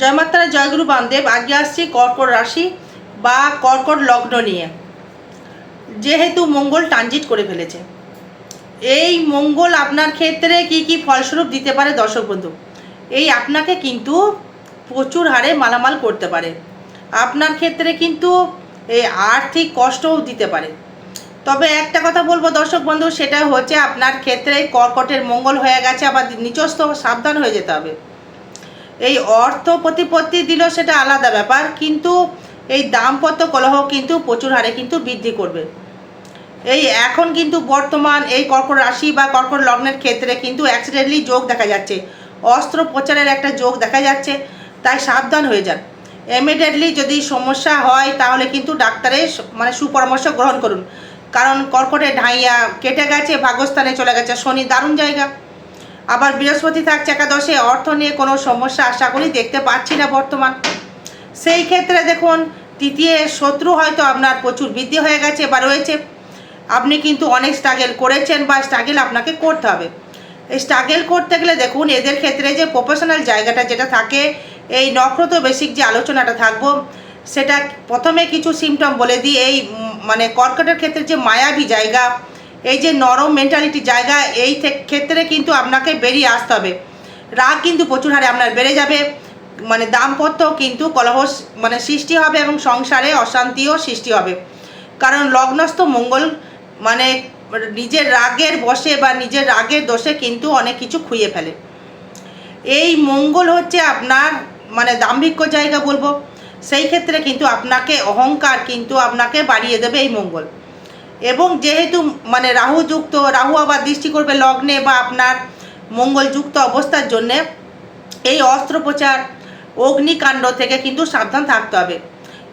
জয় মাতারা জয়গুরু বামদেব আগে আসছি কর্কট রাশি বা কর্কট লগ্ন নিয়ে। যেহেতু মঙ্গল ট্রানজিট করে ফেলেছে। এই মঙ্গল আপনার ক্ষেত্রে কি কি ফলস্বরূপ দিতে পারে দর্শক বন্ধু? এই আপনাকে কিন্তু প্রচুর হারে মালামাল করতে পারে। আপনার ক্ষেত্রে কিন্তু এই আর্থিক কষ্টও দিতে পারে। তবে একটা কথা বলব দর্শক বন্ধু, সেটা হচ্ছে আপনার ক্ষেত্রে কর্কটের মঙ্গল হয়ে গেছে, আবার নিচস্থ সাবধান হয়ে যেতে হবে। এই অর্থ প্রতিপত্তি দিল সেটা আলাদা ব্যাপার, কিন্তু এই দাম্পত্য কলহ কিন্তু প্রচুর হারে কিন্তু বৃদ্ধি করবে। এই এখন কিন্তু বর্তমান এই কর্কট রাশি বা কর্কট লগ্নের ক্ষেত্রে কিন্তু অ্যাক্সিডেন্টলি যোগ দেখা যাচ্ছে। অস্ত্র প্রচারের একটা যোগ দেখা যাচ্ছে, তাই সাবধান হয়ে যান। ইমিডিয়েটলি যদি সমস্যা হয়, তাহলে কিন্তু ডাক্তারের মানে সুপরামর্শ গ্রহণ করুন। কারণ কর্কটে ঢাইয়া কেটে গেছে, ভাগ্যস্থানে চলে গেছে, শনি দারুণ জায়গা। আবার বৃহস্পতি থাকছে একাদশে অর্থ নিয়ে কোনো সমস্যা আশা করি দেখতে পাচ্ছি না বর্তমান। সেই ক্ষেত্রে দেখুন, তৃতীয় শত্রু হয়তো আপনার প্রচুর বৃদ্ধি হয়ে গেছে বা রয়েছে। আপনি কিন্তু অনেক স্ট্রাগেল করেছেন বা স্ট্রাগেল আপনাকে করতে হবে। এই স্ট্রাগেল করতে গেলে দেখুন, এদের ক্ষেত্রে যে প্রফেশনাল জায়গাটা যেটা থাকে, এই নক্ষত্র বেসিক যে আলোচনাটা থাকব, সেটা প্রথমে কিছু সিমটম বলে দিই। এই মানে কর্কটের ক্ষেত্রে যে মায়াবী জায়গা এই যে নরম মেন্টালিটি জায়গা, এই ক্ষেত্রে কিন্তু আপনাকে বেরিয়ে আসতে হবে। রাগ কিন্তু প্রচুর হারে আপনার বেড়ে যাবে। মানে দাম্পত্য কিন্তু কলহ মানে সৃষ্টি হবে এবং সংসারে অশান্তিও সৃষ্টি হবে। কারণ লগ্নস্থ মঙ্গল মানে নিজের রাগের বসে বা নিজের রাগের দোষে কিন্তু অনেক কিছু খুইয়ে ফেলে। এই মঙ্গল হচ্ছে আপনার মানে দাম্ভিক্য জায়গা বলব। সেই ক্ষেত্রে কিন্তু আপনাকে অহংকার কিন্তু আপনাকে বাড়িয়ে দেবে এই মঙ্গল। এবং যেহেতু মানে রাহু যুক্ত, রাহু আবার দৃষ্টি করবে লগ্নে বা আপনার মঙ্গল যুক্ত অবস্থার জন্যে, এই অস্ত্রোপচার অগ্নিকাণ্ড থেকে কিন্তু সাবধান থাকতে হবে।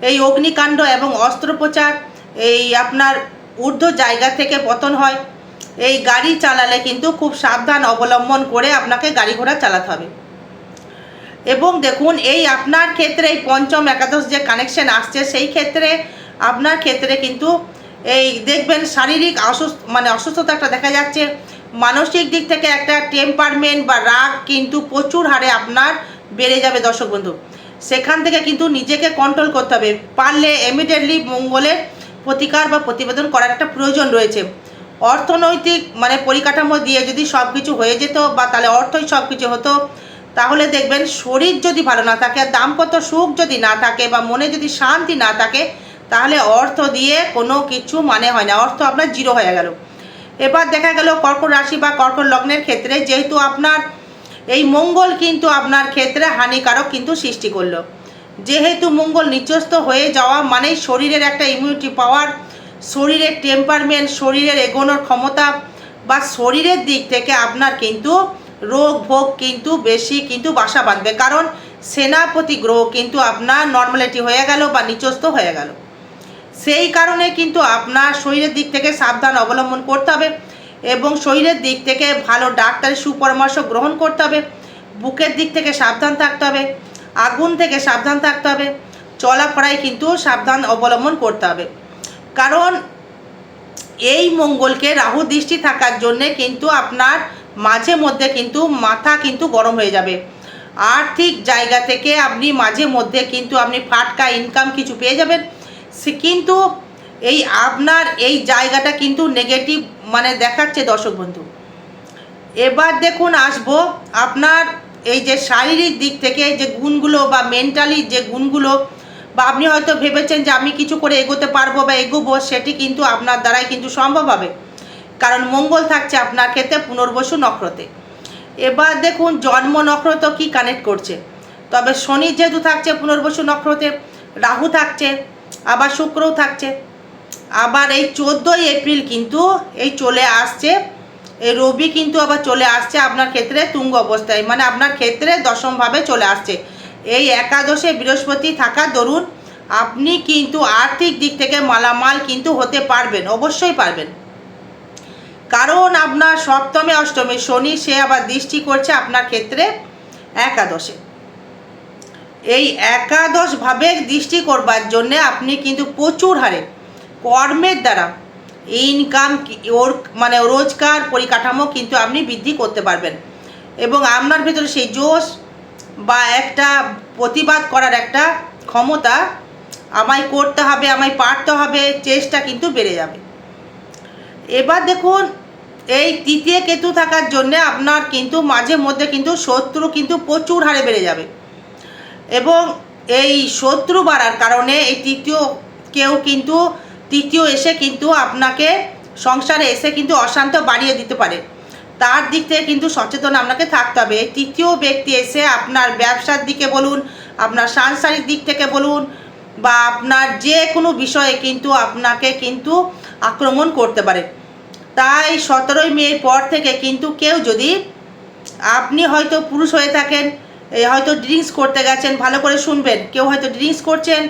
এই অগ্নিকাণ্ড এবং অস্ত্রোপচার এই আপনার ঊর্ধ্ব জায়গা থেকে পতন হয়। এই গাড়ি চালালে কিন্তু খুব সাবধান অবলম্বন করে আপনাকে গাড়ি ঘোড়া চালাতে হবে। এবং দেখুন, এই আপনার ক্ষেত্রে এই পঞ্চম একাদশ যে কানেকশন আসছে, সেই ক্ষেত্রে আপনার ক্ষেত্রে কিন্তু এই দেখবেন শারীরিক অসুস্থ মানে অসুস্থতা একটা দেখা যাচ্ছে। মানসিক দিক থেকে একটা টেম্পারমেন্ট বা রাগ কিন্তু প্রচুর হারে আপনার বেড়ে যাবে দর্শক বন্ধু। সেখান থেকে কিন্তু নিজেকে কন্ট্রোল করতে হবে। পারলে ইমিডিয়েটলি মঙ্গলের প্রতিকার বা প্রতিবেদন করার একটা প্রয়োজন রয়েছে। অর্থনৈতিক মানে পরিকাঠামো দিয়ে যদি সব কিছু হয়ে যেত বা তাহলে অর্থই সব কিছু হতো, তাহলে দেখবেন শরীর যদি ভালো না থাকে, দাম্পত্য সুখ যদি না থাকে বা মনে যদি শান্তি না থাকে তাহলে অর্থ দিয়ে কোনো কিছু মানে হয় না। অর্থ আপনার জিরো হয়ে গেল। এবার দেখা গেল কর্কট রাশি বা কর্কট লগ্নের ক্ষেত্রে যেহেতু আপনার এই মঙ্গল কিন্তু আপনার ক্ষেত্রে হানিকারক কিন্তু সৃষ্টি করল। যেহেতু মঙ্গল নিচস্থ হয়ে যাওয়া মানেই শরীরের একটা ইমিউনিটি পাওয়ার শরীরের টেম্পারমেন্ট শরীরের এগোনোর ক্ষমতা বা শরীরের দিক থেকে আপনার কিন্তু রোগ ভোগ কিন্তু বেশি কিন্তু বাসা বাঁধবে। কারণ সেনাপতি গ্রহ কিন্তু আপনার নর্মালিটি হয়ে গেল বা নিচস্থ হয়ে গেল। সেই কারণে কিন্তু আপনার শরীরের দিক থেকে সাবধান অবলম্বন করতে হবে এবং শরীরের দিক থেকে ভালো ডাক্তারের সুপরামর্শ গ্রহণ করতে হবে। বুকের দিক থেকে সাবধান থাকতে হবে, আগুন থেকে সাবধান থাকতে হবে, চলাফেরায় কিন্তু সাবধান অবলম্বন করতে হবে। কারণ এই মঙ্গলকে রাহু দৃষ্টি থাকার জন্যে কিন্তু আপনার মাঝে মধ্যে কিন্তু মাথা কিন্তু গরম হয়ে যাবে। আর্থিক জায়গা থেকে আপনি মাঝে মধ্যে কিন্তু আপনি ফাটকা ইনকাম কিছু পেয়ে যাবেন। কিন্তু এই আপনার এই জায়গাটা কিন্তু নেগেটিভ মানে দেখাচ্ছে দর্শক বন্ধু। এবার দেখুন আসব আপনার এই যে শারীরিক দিক থেকে যে গুণগুলো বা মেন্টালি যে গুণগুলো বা আপনি হয়তো ভেবেছেন যে আমি কিছু করে এগোতে পারব বা এগোবো, সেটি কিন্তু আপনার দ্বারাই কিন্তু সম্ভব হবে। কারণ মঙ্গল থাকছে আপনার ক্ষেত্রে পুনর্বসু নক্ষত্রে। এবার দেখুন জন্ম নক্ষত্র কি কানেক্ট করছে। তবে শনি যেহেতু থাকছে পুনর্বসু নক্ষত্রে, রাহু থাকছে আবার শুক্রও থাকছে। আবার এই চোদ্দোই এপ্রিল কিন্তু এই চলে আসছে। এই রবি কিন্তু আবার চলে আসছে আপনার ক্ষেত্রে তুঙ্গ অবস্থায়। মানে আপনার ক্ষেত্রে দশমভাবে চলে আসছে। এই একাদশে বৃহস্পতি থাকার দরুন আপনি কিন্তু আর্থিক দিক থেকে মালামাল কিন্তু হতে পারবেন, অবশ্যই পারবেন। কারণ আপনার সপ্তমে, অষ্টমে শনি, সে আবার দৃষ্টি করছে আপনার ক্ষেত্রে একাদশে। এই একাদশ ভাবে দৃষ্টি করবার জন্যে আপনি কিন্তু প্রচুর হারে কর্মের দ্বারা ইনকাম ওর মানে রোজগার পরিকাঠামো কিন্তু আপনি বৃদ্ধি করতে পারবেন। এবং আপনার ভিতরে সেই জোশ বা একটা প্রতিবাদ করার একটা ক্ষমতা আমায় করতে হবে, আমায় পারতে হবে, চেষ্টা কিন্তু বেড়ে যাবে। এবার দেখুন, এই তৃতীয় কেতু থাকার জন্যে আপনার কিন্তু মাঝে মধ্যে কিন্তু শত্রু কিন্তু প্রচুর হারে বেড়ে যাবে। এবং এই শত্রু বাড়ার কারণে এই তৃতীয় কেউ কিন্তু, তৃতীয় এসে কিন্তু আপনাকে সংসারে এসে কিন্তু অশান্ত বাড়িয়ে দিতে পারে। তার দিক থেকে কিন্তু সচেতন আপনাকে থাকতে হবে। এই তৃতীয় ব্যক্তি এসে আপনার ব্যবসার দিকে বলুন, আপনার সাংসারিক দিক থেকে বলুন, বা আপনার যে কোনো বিষয়ে কিন্তু আপনাকে কিন্তু আক্রমণ করতে পারে। তাই সতেরোই মের পর থেকে কিন্তু কেউ যদি আপনি হয়তো পুরুষ হয়ে থাকেন হয়তো ড্রিঙ্কস করতে গেছেন, ভালো করে শুনবেন। কেউ হয়তো ড্রিঙ্কস করছেন,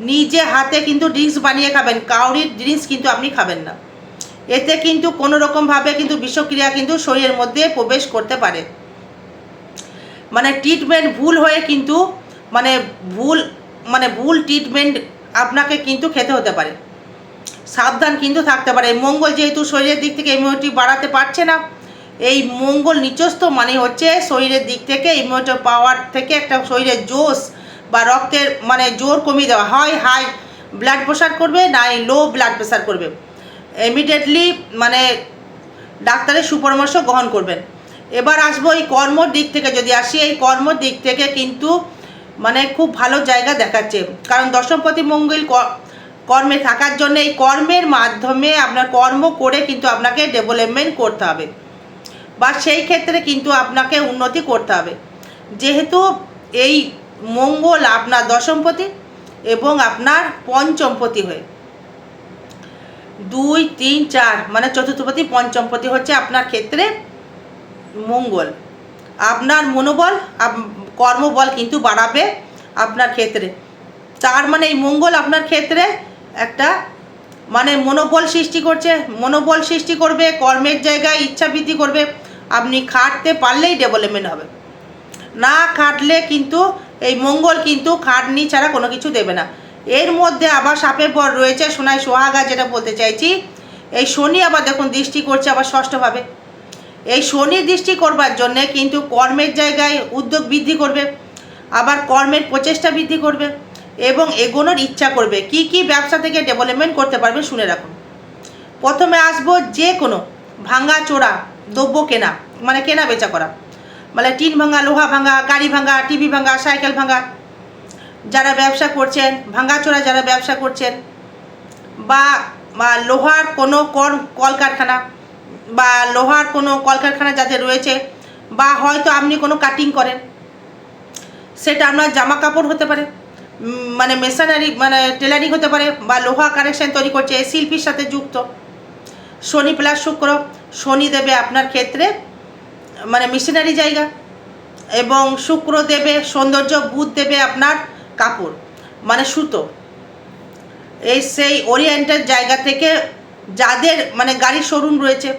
নিজে হাতে কিন্তু ড্রিঙ্কস বানিয়ে খাবেন। কাউরির ড্রিঙ্কস কিন্তু আপনি খাবেন না। এতে কিন্তু কোনো রকমভাবে কিন্তু বিষক্রিয়া কিন্তু শরীরের মধ্যে প্রবেশ করতে পারে। মানে ট্রিটমেন্ট ভুল হয়ে কিন্তু মানে ভুল মানে ভুল ট্রিটমেন্ট আপনাকে কিন্তু খেতে হতে পারে। সাবধান কিন্তু থাকতে পারে। মঙ্গল যেহেতু শরীরের দিক থেকে ইমিউনিটি বাড়াতে পারছে না এই মঙ্গল নিচস্থ মানে হচ্ছে শরীরের দিক থেকে ইমিউনিটি পাওয়ার থেকে একটা শরীরের জোশ বা রক্তের মানে জোর কমিয়ে দেওয়া হয়, হাই ব্লাড প্রেশার করবে, নাই লো ব্লাড প্রেশার করবে। ইমিডিয়েটলি মানে ডাক্তারের সুপরামর্শ গ্রহণ করবেন। এবার আসব এই কর্মর দিক থেকে, যদি আসি এই কর্মর দিক থেকে কিন্তু মানে খুব ভালো জায়গা দেখাচ্ছে। কারণ দশমপতি মঙ্গল কর্মে থাকার জন্য এই কর্মের মাধ্যমে আপনার কর্ম করে কিন্তু আপনাকে ডেভেলপমেন্ট করতে হবে। বা সেই ক্ষেত্রে কিন্তু আপনাকে উন্নতি করতে হবে। যেহেতু এই মঙ্গল আপনার দশমপতি এবং আপনার পঞ্চমপতি হয়ে। দুই, তিন, চার মানে চতুর্থপতি, পঞ্চমপতি হচ্ছে আপনার ক্ষেত্রে মঙ্গল। আপনার মনোবল কর্মবল কিন্তু বাড়াবে আপনার ক্ষেত্রে। তার মানে এই মঙ্গল আপনার ক্ষেত্রে একটা মানে মনোবল সৃষ্টি করছে। মনোবল সৃষ্টি করবে, কর্মের জায়গায় ইচ্ছা বৃদ্ধি করবে। আপনি খাটতে পারলেই ডেভেলপমেন্ট হবে। না খাটলে কিন্তু এই মঙ্গল কিন্তু খাটনি ছাড়া কোনো কিছু দেবে না। এর মধ্যে আবার সাপের পর রয়েছে সোনায় সোহাগা যেটা বলতে চাইছি। এই শনি আবার দেখুন দৃষ্টি করছে আবার ষষ্ঠভাবে। এই শনি দৃষ্টি করবার জন্যে কিন্তু কর্মের জায়গায় উদ্যোগ বৃদ্ধি করবে, আবার কর্মের প্রচেষ্টা বৃদ্ধি করবে এবং এগোনোর ইচ্ছা করবে। কি কি ব্যবসা থেকে ডেভেলপমেন্ট করতে পারবে শুনে রাখুন। প্রথমে আসব যে কোনো ভাঙা চোরা দ্রব্য কেনা মানে কেনা বেচা করা। মানে টিন ভাঙা, লোহা ভাঙা, গাড়ি ভাঙা, টিভি ভাঙা, সাইকেল ভাঙা। যারা ব্যবসা করছেন, ভাঙাচোরা যারা ব্যবসা করছেন, বা বা লোহার কোনো কর কলকারখানা, বা লোহার কোনো কলকারখানা যাদের রয়েছে, বা হয়তো আপনি কোনো কাটিং করেন, সেটা আপনার জামা কাপড় হতে পারে মানে মেশিনারি মানে টেলারিং হতে পারে, বা লোহা কানেকশন তৈরি করছে, শিল্পীর সাথে যুক্ত, শনি প্লাস শুক্র শনি দেবে আপনার ক্ষেত্রে মানে মিশনারি জায়গা, এবং শুক্র দেবে, সৌন্দর্য, বুধ দেবে আপনার কাপড় মানে সুতো। এই সেই ওরিয়েন্টের জায়গা থেকে যাদের মানে গাড়ির শোরুম রয়েছে,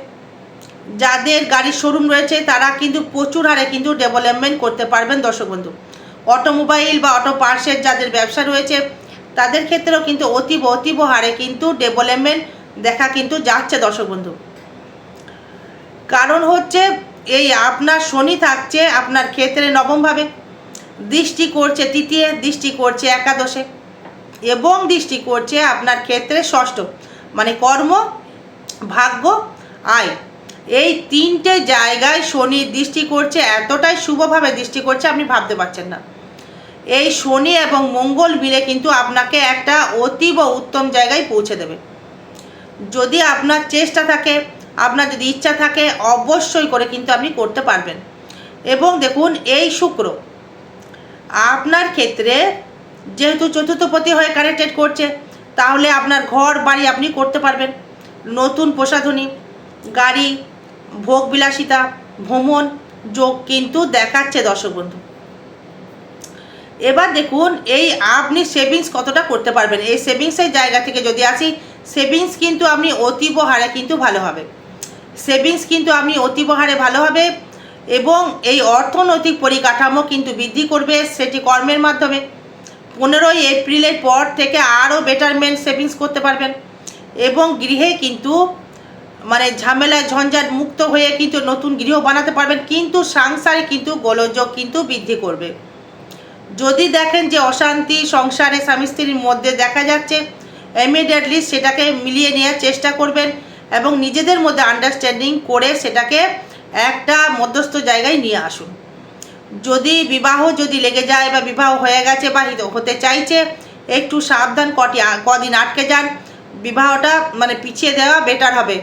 যাদের গাড়ির শোরুম রয়েছে, তারা কিন্তু প্রচুর হারে কিন্তু ডেভেলপমেন্ট করতে পারবেন দর্শক বন্ধু। অটোমোবাইল বা অটো পার্সের যাদের ব্যবসা রয়েছে, তাদের ক্ষেত্রেও কিন্তু অতীব অতীব হারে কিন্তু ডেভেলপমেন্ট দেখা কিন্তু যাচ্ছে দর্শক বন্ধু। কারণ হচ্ছে এই আপনার শনি থাকছে, আপনার ক্ষেত্রে নবমভাবে। দৃষ্টি করছে তৃতীয়, দৃষ্টি করছে একাদশে। এবং দৃষ্টি করছে আপনার ক্ষেত্রে ষষ্ঠ। মানে কর্ম, ভাগ্য, আয়। এই তিনটে জায়গায় শনি দৃষ্টি করছে, এতটাই শুভভাবে দৃষ্টি করছে, আপনি ভাবতে পারছেন না। এই শনি এবং মঙ্গল মিলে কিন্তু আপনাকে একটা অতীব উত্তম জায়গায় পৌঁছে দেবে। যদি আপনার চেষ্টা থাকে আপনার যদি ইচ্ছা থাকে, অবশ্যই করে কিন্তু আপনি করতে পারবেন। এবং দেখুন, এই শুক্র আপনার ক্ষেত্রে যেহেতু চতুর্থপতি হয়ে কানেক্টেড করছে, তাহলে আপনার ঘর বাড়ি আপনি করতে পারবেন। নতুন প্রসাধনী, গাড়ি, ভোগ বিলাসিতা, ভ্রমণ, যোগ কিন্তু দেখাচ্ছে দর্শক বন্ধু। এবার দেখুন, এই আপনি সেভিংস কতটা করতে পারবেন? এই সেভিংসের জায়গা থেকে যদি আসি সেভিংস কিন্তু আপনি অতীব হারে কিন্তু ভালো হবে। সেভিংস কিন্তু আপনি অতীব হারে ভালো হবে এবং এই অর্থনৈতিক পরিকাঠামো কিন্তু বৃদ্ধি করবে সেটি কর্মের মাধ্যমে। পনেরোই এপ্রিলের পর থেকে আরও বেটারমেন্ট সেভিংস করতে পারবেন এবং গৃহে কিন্তু মানে ঝামেলা ঝঞ্ঝাট মুক্ত হয়ে কিন্তু নতুন গৃহ বানাতে পারবেন, কিন্তু সংসারে কিন্তু গোলযোগ কিন্তু বৃদ্ধি করবে। যদি দেখেন যে অশান্তি, সংসারে স্বামী স্ত্রীর মধ্যে দেখা যাচ্ছে ইমিডিয়েটলি সেটাকে মিলিয়ে নেওয়ার চেষ্টা করবেন। এবং নিজেদের মধ্যে আন্ডারস্ট্যান্ডিং করে সেটাকে একটা মধ্যস্থ জায়গায় নিয়ে আসুন। যদি বিবাহ যদি লেগে যায় বা বিবাহ হয়ে গেছে বা হতে চাইছে, একটু সাবধান কটি, কদিন আটকে যান। বিবাহটা মানে পিছিয়ে দেওয়া বেটার হবে।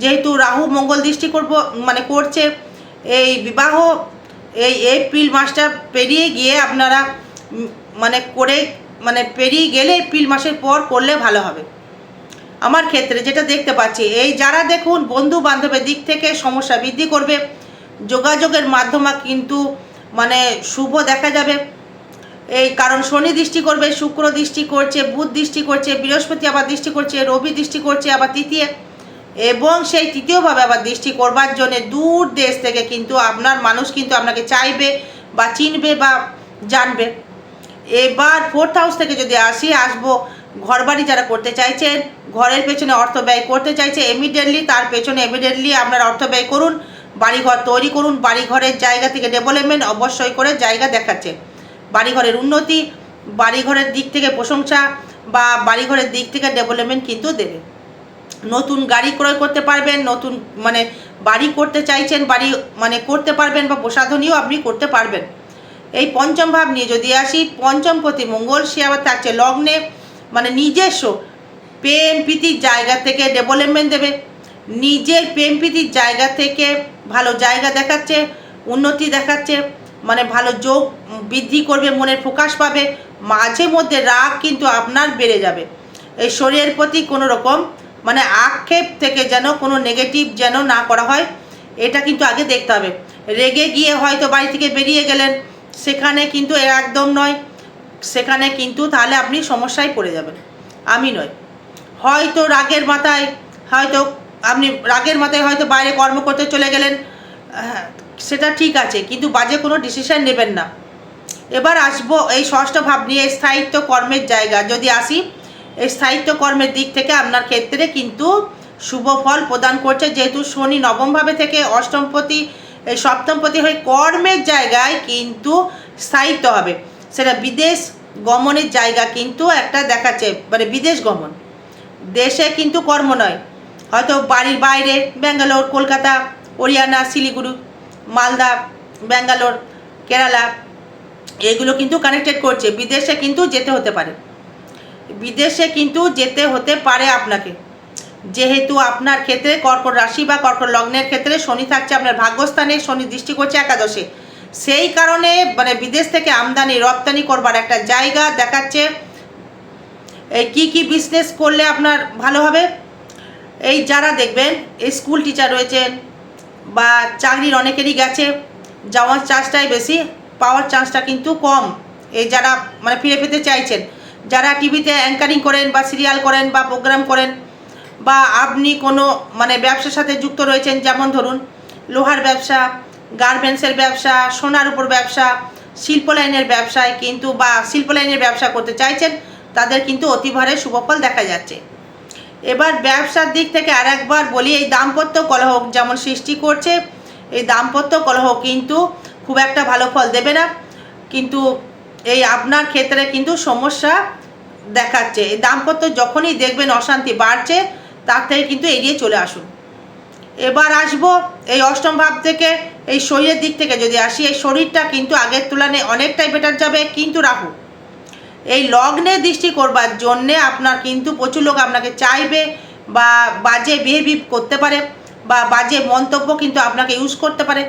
যেহেতু রাহু মঙ্গল দৃষ্টি করব মানে করছে, এই বিবাহ এই এপ্রিল মাসটা পেরিয়ে গিয়ে আপনারা মানে করে মানে পেরিয়ে গেলে এপ্রিল মাসের পর করলে ভালো হবে। আমার ক্ষেত্রে যেটা দেখতে পাচ্ছি, এই যারা দেখুন বন্ধু বান্ধবের দিক থেকে সমস্যা বৃদ্ধি করবে, যোগাযোগের মাধ্যমে কিন্তু মানে শুভ দেখা যাবে। এই কারণ শনি দৃষ্টি করবে, শুক্র দৃষ্টি করছে, বুধ দৃষ্টি করছে, বৃহস্পতি আবার দৃষ্টি করছে, রবি দৃষ্টি করছে, আবার তৃতীয়। এবং সেই তৃতীয়ভাবে আবার দৃষ্টি করবার জন্য দূর দেশ থেকে কিন্তু আপনার মানুষ কিন্তু আপনাকে চাইবে বা চিনবে বা জানবে। এবার ফোর্থ হাউস থেকে যদি আসি, আসব ঘরবাড়ি যারা করতে চাইছেন ঘরের পেছনে অর্থ ব্যয় করতে চাইছে ইমিডিয়েটলি তার পেছনে ইমিডিয়েটলি আপনার অর্থ ব্যয় করুন, বাড়িঘর তৈরি করুন, বাড়িঘরের জায়গা থেকে ডেভেলপমেন্ট অবশ্যই করে জায়গা দেখাচ্ছে। বাড়িঘরের উন্নতি, বাড়িঘরের দিক থেকে প্রশংসা বা বাড়িঘরের দিক থেকে ডেভেলপমেন্ট কিন্তু দেবে। নতুন গাড়ি ক্রয় করতে পারবেন, নতুন মানে বাড়ি করতে চাইছেন, বাড়ি মানে করতে পারবেন বা প্রসাধনীও আপনি করতে পারবেন। এই পঞ্চম ভাব নিয়ে যদি আসি, পঞ্চম প্রতি মঙ্গল, সে আবার থাকছে লগ্নে। মানে নিজস্ব প্রেম প্রীতির জায়গা থেকে ডেভেলপমেন্ট দেবে। নিজের প্রেম প্রীতির জায়গা থেকে ভালো জায়গা দেখাচ্ছে, উন্নতি দেখাচ্ছে মানে ভালো যোগ বৃদ্ধি করবে, মনের প্রকাশ পাবে, মাঝে মধ্যে রাগ কিন্তু আপনার বেড়ে যাবে। এই শরীরের প্রতি কোনো রকম মানে আক্ষেপ থেকে যেন কোনো নেগেটিভ যেন না করা হয়, এটা কিন্তু আগে দেখতে হবে। রেগে গিয়ে হয়তো বাড়ি থেকে বেরিয়ে গেলেন, সেখানে কিন্তু একদম নয়। সেখানে কিন্তু তাহলে আপনি সমস্যায় পড়ে যাবেন। আমি নয়। হয়তো রাগের মাথায় হয়তো আপনি রাগের মাথায় হয়তো বাইরে কর্ম করতে চলে গেলেন। হ্যাঁ, সেটা ঠিক আছে কিন্তু বাজে কোনো ডিসিশন নেবেন না। এবার আসব এই ষষ্ঠ ভাব নিয়ে স্থায়িত্ব কর্মের জায়গা। যদি আসি এই স্থায়িত্ব কর্মের দিক থেকে আপনার ক্ষেত্রে কিন্তু শুভ ফল প্রদান করছে। যেহেতু শনি নবমভাবে থেকে অষ্টমপতি সপ্তমপতি হয়ে কর্মের জায়গায় কিন্তু স্থায়িত্ব হবে। সেটা বিদেশ গমনের জায়গা কিন্তু একটা দেখাচ্ছে মানে বিদেশ গমন। দেশে কিন্তু কর্ম নয়। হয়তো বাড়ির বাইরে ব্যাঙ্গালোর, কলকাতা, হরিয়ানা, শিলিগুড়ি, মালদা, ব্যাঙ্গালোর, কেরালা, এগুলো কিন্তু কানেক্টেড করছে। বিদেশে কিন্তু যেতে হতে পারে। বিদেশে কিন্তু যেতে হতে পারে আপনাকে। যেহেতু আপনার ক্ষেত্রে কর্কট রাশি বা কর্কট লগ্নের ক্ষেত্রে শনি থাকছে, আপনার ভাগ্যস্থানে শনি দৃষ্টি করছে একাদশে। সেই কারণে মানে বিদেশ থেকে আমদানি, রপ্তানি করবার একটা জায়গা দেখাচ্ছে। এই কী কী বিজনেস করলে আপনার ভালো হবে? এই যারা দেখবেন, এই স্কুল টিচার রয়েছেন বা চাকরির অনেকেরই গেছে, যাওয়ার চান্সটাই বেশি, পাওয়ার চান্সটা কিন্তু কম। এই যারা মানে ফিরে পেতে চাইছেন, যারা টিভিতে অ্যাঙ্কারিং করেন বা সিরিয়াল করেন বা প্রোগ্রাম করেন বা আপনি কোনো মানে ব্যবসার সাথে যুক্ত রয়েছেন, যেমন ধরুন, লোহার ব্যবসা গার্মেন্টসের ব্যবসা, সোনার উপর ব্যবসা, শিল্প লাইনের ব্যবসায় কিন্তু বা শিল্প লাইনের ব্যবসা করতে চাইছেন, তাদের কিন্তু অতিভারে শুভফল দেখা যাচ্ছে। এবার ব্যবসার দিক থেকে আর একবার বলি, এই দাম্পত্য কলহ যেমন সৃষ্টি করছে, এই দাম্পত্য কলহ কিন্তু খুব একটা ভালো ফল দেবে না। কিন্তু এই আপনার ক্ষেত্রে কিন্তু সমস্যা দেখাচ্ছে। এই দাম্পত্য যখনই দেখবেন অশান্তি বাড়ছে, তার থেকে কিন্তু এড়িয়ে চলে আসুন। এবার আসব এই অষ্টম ভাব থেকে, এই শরীরের দিক থেকে যদি আসি, এই শরীরটা কিন্তু আগের তুলনায় অনেকটাই বেটার যাবে কিন্তু রাহু। এই লগ্নে দৃষ্টি করবার জন্যে আপনার কিন্তু প্রচুর লোক আপনাকে চাইবে বা বাজে বিহেভিভ করতে পারে বা বাজে মন্তব্য কিন্তু আপনাকে ইউজ করতে পারে।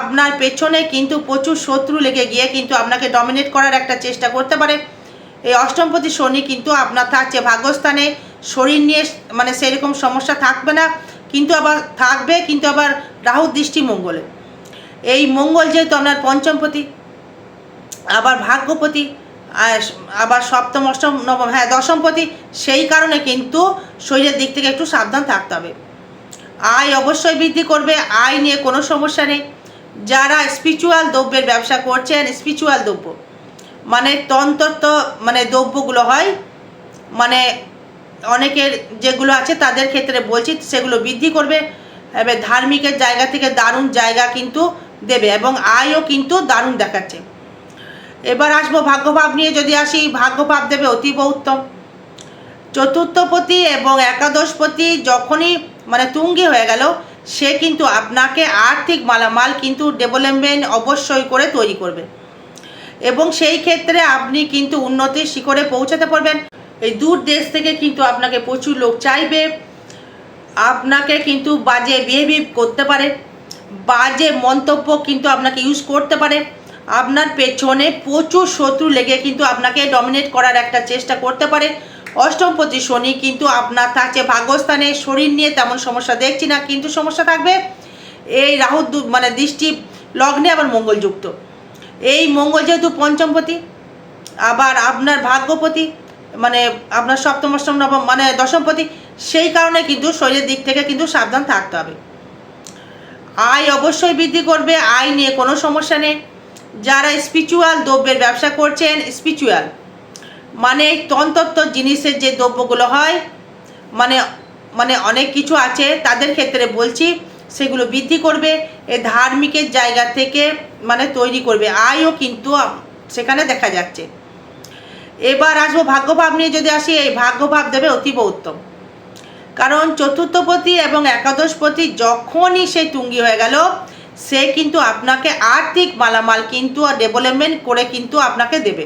আপনার পেছনে কিন্তু প্রচুর শত্রু লেগে গিয়ে কিন্তু আপনাকে ডমিনেট করার একটা চেষ্টা করতে পারে। এই অষ্টমপতি শনি কিন্তু আপনার থাকছে ভাগ্যস্থানে, শরীর নিয়ে মানে সেরকম সমস্যা থাকবে না। কিন্তু আবার থাকবে, কিন্তু আবার রাহুর দৃষ্টি মঙ্গলে। এই মঙ্গল যেহেতু আপনার পঞ্চমপতি আবার ভাগ্যপতি আবার সপ্তম, অষ্টম, নবম হ্যাঁ দশমপতি সেই কারণে কিন্তু শরীরের দিক থেকে একটু সাবধান থাকতে হবে। আয় অবশ্যই বৃদ্ধি করবে, আয় নিয়ে কোনো সমস্যা নেই। যারা স্পিরিচুয়াল দ্রব্যের ব্যবসা করছেন স্পিরিচুয়াল দ্রব্য মানে তন্ত্রত্ব মানে দ্রব্যগুলো হয় মানে অনেকের যেগুলো আছে তাদের ক্ষেত্রে বলছি, সেগুলো বৃদ্ধি করবে। এবার ধার্মিকের জায়গা থেকে দারুণ জায়গা কিন্তু দেবে এবং আয়ও কিন্তু দারুণ দেখাচ্ছে। এবার আসব ভাগ্যভাব নিয়ে, যদি আসি, ভাগ্যভাব দেবে অতীব উত্তম। চতুর্থপতি এবং একাদশপতি যখনই মানে তুঙ্গি হয়ে গেল, সে কিন্তু আপনাকে আর্থিক মালামাল কিন্তু ডেভেলপমেন্ট অবশ্যই করে তৈরি করবে। এবং সেই ক্ষেত্রে আপনি কিন্তু উন্নতির শিখরে পৌঁছাতে পারবেন। এই দূর দেশ থেকে কিন্তু আপনাকে প্রচুর লোক চাইবে। আপনাকে কিন্তু বাজে বিহেভিভ করতে পারে। বাজে মন্তব্য কিন্তু আপনাকে ইউজ করতে পারে। আপনার পেছনে প্রচুর শত্রু লেগে কিন্তু আপনাকে ডমিনেট করার একটা চেষ্টা করতে পারে। অষ্টমপতি শনি কিন্তু আপনার থাকছে ভাগ্যস্থানে। শরীর নিয়ে তেমন সমস্যা দেখছি না, কিন্তু সমস্যা থাকবে। এই রাহু মানে দৃষ্টি লগ্নে আবার মঙ্গলযুক্ত। এই মঙ্গল যেহেতু পঞ্চমপতি, আবার আপনার ভাগ্যপতি মানে আপনার সপ্তম, অষ্টম, নবম মানে দশমপতি সেই কারণে কিন্তু শরীরের দিক থেকে কিন্তু সাবধান থাকতে হবে। আয় অবশ্যই বৃদ্ধি করবে, আয় নিয়ে কোনো সমস্যা নেই। যারা স্পিরিচুয়াল দ্রব্যের ব্যবসা করছেন স্পিরিচুয়াল মানে এই তন্ত্রত্ব জিনিসের যে দ্রব্যগুলো হয় মানে মানে অনেক কিছু আছে, তাদের ক্ষেত্রে বলছি, সেগুলো বৃদ্ধি করবে, এ ধার্মিকের জায়গা থেকে মানে তৈরি করবে। আয়ও কিন্তু সেখানে দেখা যাচ্ছে। এবার আসব ভাগ্যভাব নিয়ে যদি আসি, এই ভাগ্যভাব দেবে অতীব উত্তম। কারণ চতুর্থপতি এবং একাদশপতি যখনই সে তুঙ্গি হয়ে গেল, সে কিন্তু আপনাকে আর্থিক মালামাল কিন্তু ডেভেলপমেন্ট করে কিন্তু আপনাকে দেবে।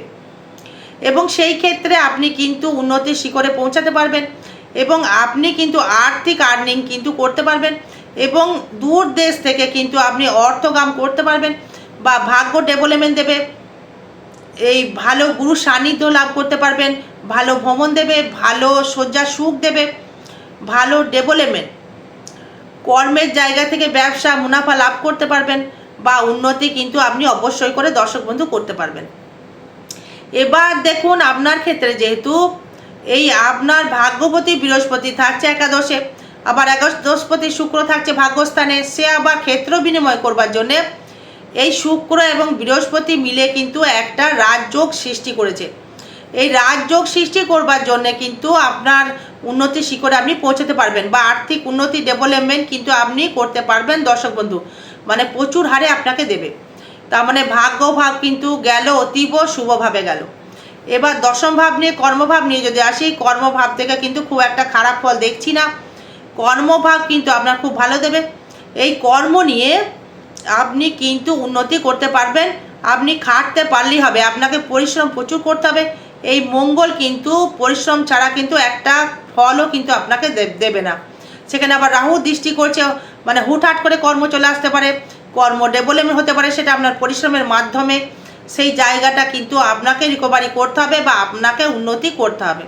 এবং সেই ক্ষেত্রে আপনি কিন্তু উন্নতির শিখরে পৌঁছাতে পারবেন এবং আপনি কিন্তু আর্থিক আর্নিং কিন্তু করতে পারবেন এবং দূর দেশ থেকে কিন্তু আপনি অর্থগাম করতে পারবেন বা ভাগ্য ডেভেলপমেন্ট দেবে। এই ভালো গুরু সান্নিধ্য লাভ করতে পারবেন, ভালো ভ্রমণ দেবে, ভালো শয্যা সুখ দেবে, ভালো ডেভেলপমেন্ট কর্মের জায়গা থেকে ব্যবসা, মুনাফা লাভ করতে পারবেন বা উন্নতি কিন্তু আপনি অবশ্যই করে দর্শক বন্ধু করতে পারবেন। এবার দেখুন আপনার ক্ষেত্রে যেহেতু এই আপনার ভাগ্যপতি বৃহস্পতি থাকছে একাদশে, আবার একাদশপতি শুক্র থাকছে ভাগ্যস্থানে, সে আবার ক্ষেত্র বিনিময় করবার জন্যে এই শুক্র এবং বৃহস্পতি মিলে কিন্তু একটা রাজযোগ সৃষ্টি করেছে। এই রাজযোগ সৃষ্টি করবার জন্য কিন্তু আপনার উন্নতি শিখরে আপনি পৌঁছাতে পারবেন বা আর্থিক উন্নতি ডেভেলপমেন্ট কিন্তু আপনি করতে পারবেন দর্শক বন্ধু। মানে প্রচুর হারে আপনাকে দেবে। তার মানে ভাগ্য ভাব কিন্তু গেল, অতীব শুভভাবে গেল। এবার দশম ভাব নিয়ে, কর্মভাব নিয়ে যদি আসি, কর্মভাব থেকে কিন্তু খুব একটা খারাপ ফল দেখছি না। কর্মভাব কিন্তু আপনার খুব ভালো দেবে। এই কর্ম নিয়ে আপনি কিন্তু উন্নতি করতে পারবেন, আপনি খাটতে পারলেই হবে, আপনাকে পরিশ্রম প্রচুর করতে হবে, এই মঙ্গল কিন্তু, পরিশ্রম ছাড়া কিন্তু একটা ফলও কিন্তু আপনাকে দেবে না। সেখানে আবার রাহু দৃষ্টি করছে মানে হুটহাট করে কর্ম চলে আসতে পারে, কর্ম ডেভেলপমেন্ট হতে পারে, সেটা আপনার পরিশ্রমের মাধ্যমে, সেই জায়গাটা কিন্তু আপনাকে রিকভারি করতে হবে বা আপনাকে উন্নতি করতে হবে।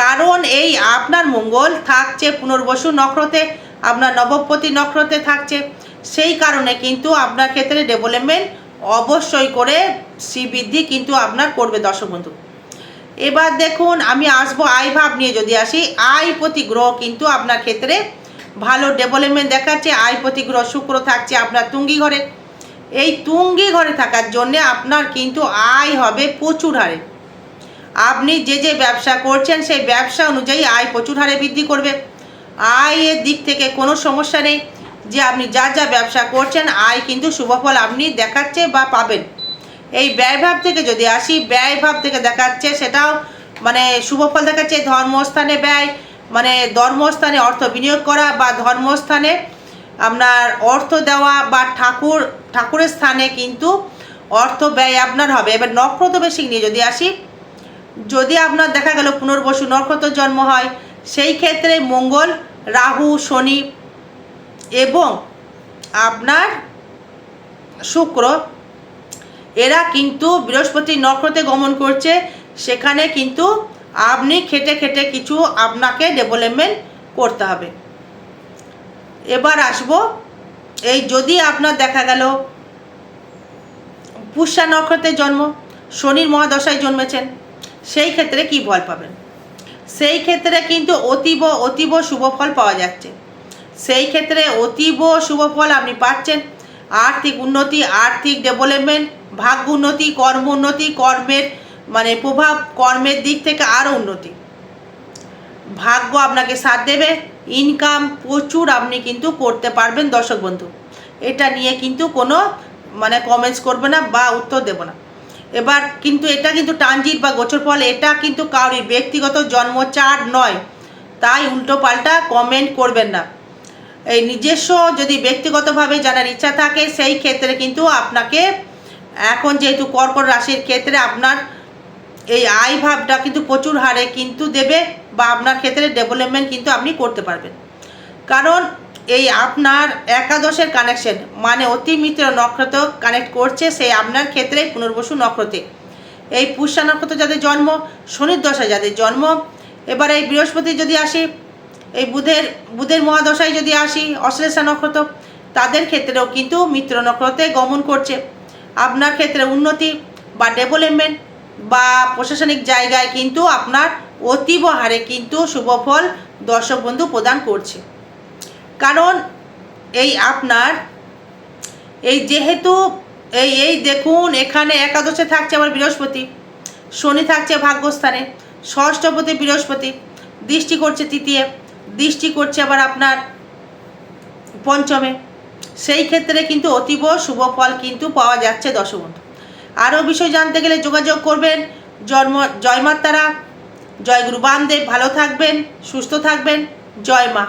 কারণ এই আপনার মঙ্গল থাকছে পুনর্বসু নক্ষত্রে, আপনার নবপতি নক্ষত্রে থাকছে সেই কারণে কিন্তু আপনার ক্ষেত্রে ডেভেলপমেন্ট অবশ্যই করে শ্রীবৃদ্ধি কিন্তু আপনার করবে দর্শক বন্ধু। এবার দেখুন, আমি আসব আয় ভাব নিয়ে যদি আসি, আয় প্রতি গ্রহ কিন্তু আপনার ক্ষেত্রে ভালো ডেভেলপমেন্ট দেখাচ্ছে, আয় প্রতি গ্রহ শুক্র থাকছে আপনার তুঙ্গি ঘরে। এই তুঙ্গি ঘরে থাকার জন্যে আপনার কিন্তু আয় হবে প্রচুর হারে। আপনি যে যে ব্যবসা করছেন, সেই ব্যবসা অনুযায়ী আয় প্রচুর হারে বৃদ্ধি করবে। আয়ের দিক থেকে কোনো সমস্যা নেই। যে আপনি যা যা ব্যবসা করছেন, আয় কিন্তু শুভফল আপনি দেখাচ্ছে বা পাবেন। এই ব্যয়ভাব থেকে যদি আসি ব্যয়ভাব থেকে দেখাচ্ছে সেটাও মানে শুভফল দেখাচ্ছে ধর্মস্থানে ব্যয় মানে ধর্মস্থানে অর্থ বিনিয়োগ করা বা ধর্মস্থানে আপনার অর্থ দেওয়া বা ঠাকুর, ঠাকুরের স্থানে কিন্তু অর্থ ব্যয় আপনার হবে। এবার নক্ষত্র বেশি নিয়ে যদি আসি, যদি আপনার দেখা গেল পুনর্বসু নক্ষত্র জন্ম হয়, সেই ক্ষেত্রে মঙ্গল, রাহু, শনি এবং আপনার শুক্র, এরা কিন্তু বৃহস্পতি নক্ষত্রে গমন করছে, সেখানে কিন্তু আপনি খেটে খেটে কিছু আপনাকে ডেভেলপমেন্ট করতে হবে। এবার আসব, এই যদি আপনার দেখা গেল, পুষ্যা নক্ষত্রের জন্ম, শনির মহাদশায় জন্মেছেন, সেই ক্ষেত্রে কি ফল পাবেন? সেই ক্ষেত্রে কিন্তু অতীব অতীব শুভ ফল পাওয়া যাচ্ছে। সেই ক্ষেত্রে অতীব শুভ ফল আপনি পাচ্ছেন। আর্থিক উন্নতি, আর্থিক ডেভেলপমেন্ট ভাগ্য উন্নতি, কর্ম উন্নতি, কর্মের মানে প্রভাব কর্মের দিক থেকে আরও উন্নতি। ভাগ্য আপনাকে সাথ দেবে ইনকাম প্রচুর আপনি কিন্তু করতে পারবেন দর্শক বন্ধু। এটা নিয়ে কিন্তু কোনো মানে কমেন্টস করবে না বা উত্তর দেব না। এবার কিন্তু এটা কিন্তু ট্রানজিট বা গোচর ফল, এটা কিন্তু কারোর ব্যক্তিগত জন্ম চার্ট নয়। তাই উল্টো পাল্টা কমেন্ট করবেন না। এই নিজস্ব যদি ব্যক্তিগতভাবে জানার ইচ্ছা থাকে, সেই ক্ষেত্রে কিন্তু আপনাকে এখন যেহেতু কর্কট রাশির ক্ষেত্রে আপনার এই আয় ভাবটা কিন্তু প্রচুর হারে কিন্তু দেবে বা আপনার ক্ষেত্রে ডেভেলপমেন্ট কিন্তু আপনি করতে পারবেন। কারণ এই আপনার একাদশের কানেকশন মানে অতি মিত্র নক্ষত্র কানেক্ট করছে সেই আপনার ক্ষেত্রে পুনর্বসু নক্ষত্রে। এই পুষ্যা নক্ষত্র যাদের জন্ম, শনির দশা যাদের জন্ম, এবার এই বৃহস্পতি যদি আসি এই বুধের বুধের মহাদশায় যদি আসি, অশ্লেষা নক্ষত্র, তাদের ক্ষেত্রেও কিন্তু মিত্র নক্ষত্রে গমন করছে। আপনার ক্ষেত্রে উন্নতি বা ডেভেলপমেন্ট বা প্রশাসনিক জায়গায় কিন্তু আপনার অতীব হারে কিন্তু শুভ ফল দর্শক বন্ধু প্রদান করছে। কারণ এই আপনার, এই যেহেতু, এই এই দেখুন, এখানে একাদশে থাকছে আবার বৃহস্পতি, শনি থাকছে ভাগ্যস্থানে ষষ্ঠপতি বৃহস্পতি, দৃষ্টি করছে তৃতীয়। দৃষ্টি করছে আবার আপনার পঞ্চমে। সেই ক্ষেত্রে কিন্তু অতীব শুভ ফল কিন্তু পাওয়া যাচ্ছে দশবন্ধু আরও বিষয় জানতে গেলে যোগাযোগ করবেন। জন্ম, জয়মাতারা, জয় গুরু বামদেব, ভালো থাকবেন, সুস্থ থাকবেন। জয় মা।